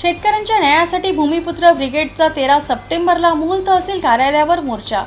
शेतकऱ्यांच्या न्यायासाठी भूमिपुत्र ब्रिगेडचा तेरा सप्टेंबरला मूल तहसील कार्यालयावर मोर्चा.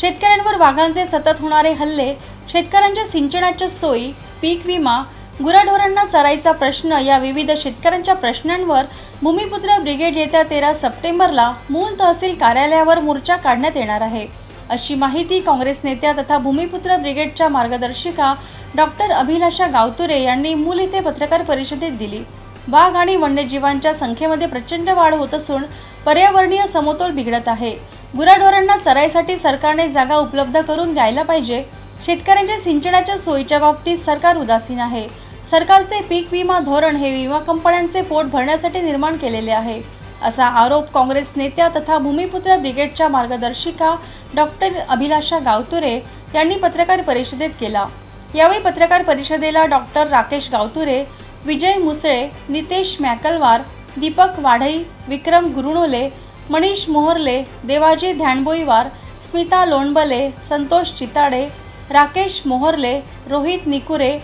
शेतकऱ्यांवर वाघांचे सतत होणारे हल्ले शेतकऱ्यांच्या सिंचनाच्या सोयी पीक विमा गुराढोरांना चरायचा प्रश्न या विविध शेतकऱ्यांच्या प्रश्नांवर भूमिपुत्र ब्रिगेड येत्या तेरा सप्टेंबरला मूल तहसील कार्यालयावर मोर्चा काढण्यात येणार आहे. अशी माहिती काँग्रेस नेत्या तथा भूमिपुत्र ब्रिगेडच्या मार्गदर्शिका डॉक्टर अभिलाषा गावतुरे यांनी मूल येथे पत्रकार परिषदेत दिली. वाघ आणि वन्यजीवांच्या संख्येमध्ये प्रचंड वाढ होत असून पर्यावरणीय समतोल बिघडत आहे. गुराढोरांना चराईसाठी सरकारने जागा उपलब्ध करून द्यायला पाहिजे. शेतकऱ्यांच्या सिंचनाच्या सोयीच्या बाबतीत सरकार उदासीन आहे. सरकारचे पीक विमा धोरण हे विमा कंपन्यांचे पोट भरण्यासाठी निर्माण केलेले आहे. असा आरोप काँग्रेस नेत्या तथा भूमिपुत्र ब्रिगेडच्या मार्गदर्शिका डॉक्टर अभिलाषा गावतुरे यांनी पत्रकार परिषदेत केला. यावेळी पत्रकार परिषदेला डॉक्टर राकेश गावतुरे विजय मुसळे नितेश मॅकलवार दीपक वाढई विक्रम गुरुणोले मनीष मोहरले देवाजी ध्यानबोईवार स्मिता लोणबले संतोष चिताडे राकेश मोहरले रोहित निकुरे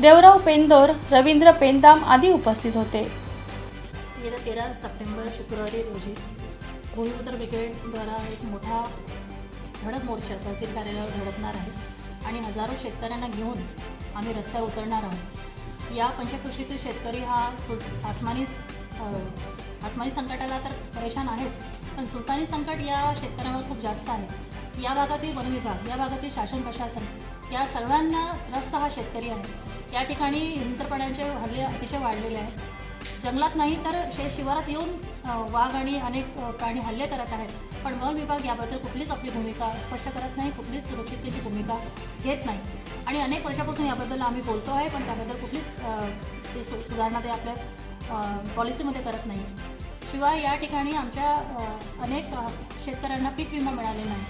देवराव पेंदोर रवींद्र पेंदाम आदी उपस्थित होते. गेल्या तेरा सप्टेंबर शुक्रवारी रोजी भूमिपुत्र ब्रिगेडद्वारा एक मोठा धडक मोर्चा तहसील कार्यालयावर धडकणार आहे आणि हजारो शेतकऱ्यांना घेऊन आम्ही रस्त्यावर उतरणार आहोत. या पंचकृषीतील शेतकरी हा सु आसमानी आसमानी संकटाला तर परेशान आहेच पण सुलतानी संकट या शेतकऱ्यांवर खूप जास्त आहे. या भागातील वनविभाग या भागातील शासन प्रशासन या सर्वांना रस्त हा शेतकरी आहे. या ठिकाणी हिंसरपणाचे हल्ले अतिशय वाढलेले आहेत. जंगलात नाही तर शेत शिवारात येऊन वाघ आणि अनेक प्राणी हल्ले करत आहेत. पण वन विभाग याबद्दल कुठलीच आपली भूमिका स्पष्ट करत नाही कुठलीच सुरक्षिततेची भूमिका घेत नाही. आणि अनेक वर्षापासून याबद्दल आम्ही बोलतो आहे पण त्याबद्दल कुठलीच ते सु सुधारणा ते आपल्या पॉलिसीमध्ये करत नाही. शिवाय या ठिकाणी आमच्या अनेक शेतकऱ्यांना पीक विमा मिळाले नाही.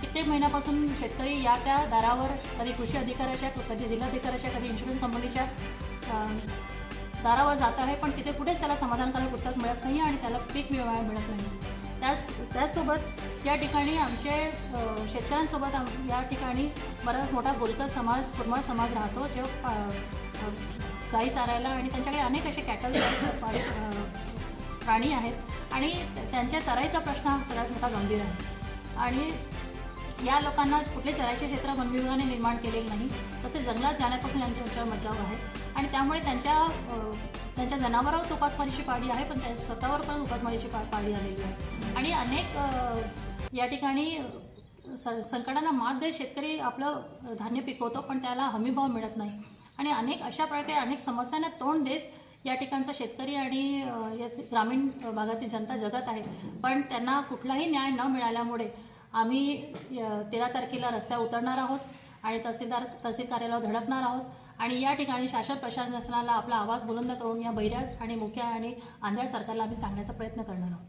कित्येक महिन्यापासून शेतकरी या त्या दारावर कधी कृषी अधिकाऱ्याच्या कधी जिल्हाधिकाऱ्याच्या कधी इन्शुरन्स कंपनीच्या दारावर जात आहे पण तिथे कुठेच त्याला समाधानकारक उत्तर मिळत नाही आणि त्याला पीक विमा मिळत नाही. त्याच त्याचसोबत या ठिकाणी आमचे शेतकऱ्यांसोबत आम या ठिकाणी बराच मोठा गोलकर समाज कुर्मळ समाज राहतो जे गाई चारायला आणि त्यांच्याकडे अनेक असे कॅटल प्राणी आहेत. आणि त्यांच्या चराईचा प्रश्न हा सगळ्यात मोठा गंभीर आहे. आणि या लोकांना कुठले चराईचे क्षेत्र वन विभागाने निर्माण केलेले नाही तसे जंगलात जाण्यापासून यांच्या यांच्यावर मज्जाव आहे. आणि त्यामुळे त्यांच्या त्यांच्या जनावरावर उपासमारीची पाळी आहे पण त्या स्वतःवर पण उपासमारीची पा पाळी आलेली आहे. आणि अनेक या ठिकाणी संकटांना मात देत शेतकरी आपलं धान्य पिकवतो पण त्याला हमीभाव मिळत नाही. आणि अनेक अशा प्रकारे अनेक समस्यांना तोंड देत या ठिकाणचा शेतकरी आणि या ग्रामीण भागातील जनता जगत आहे. पण त्यांना कुठलाही न्याय न मिळाल्यामुळे आम्ही तेरा तारखेला रस्त्यावर उतरणार आहोत आणि तहसीलदार तहसील कार्यालयावर धडकणार आहोत. आणि या ठिकाणी शासन प्रशासनाला आपला आवाज बुलंद करून या बैराट आणि मुख्या आणि आंधळ सरकारला आम्ही सांगण्याचा प्रयत्न करणार आहोत.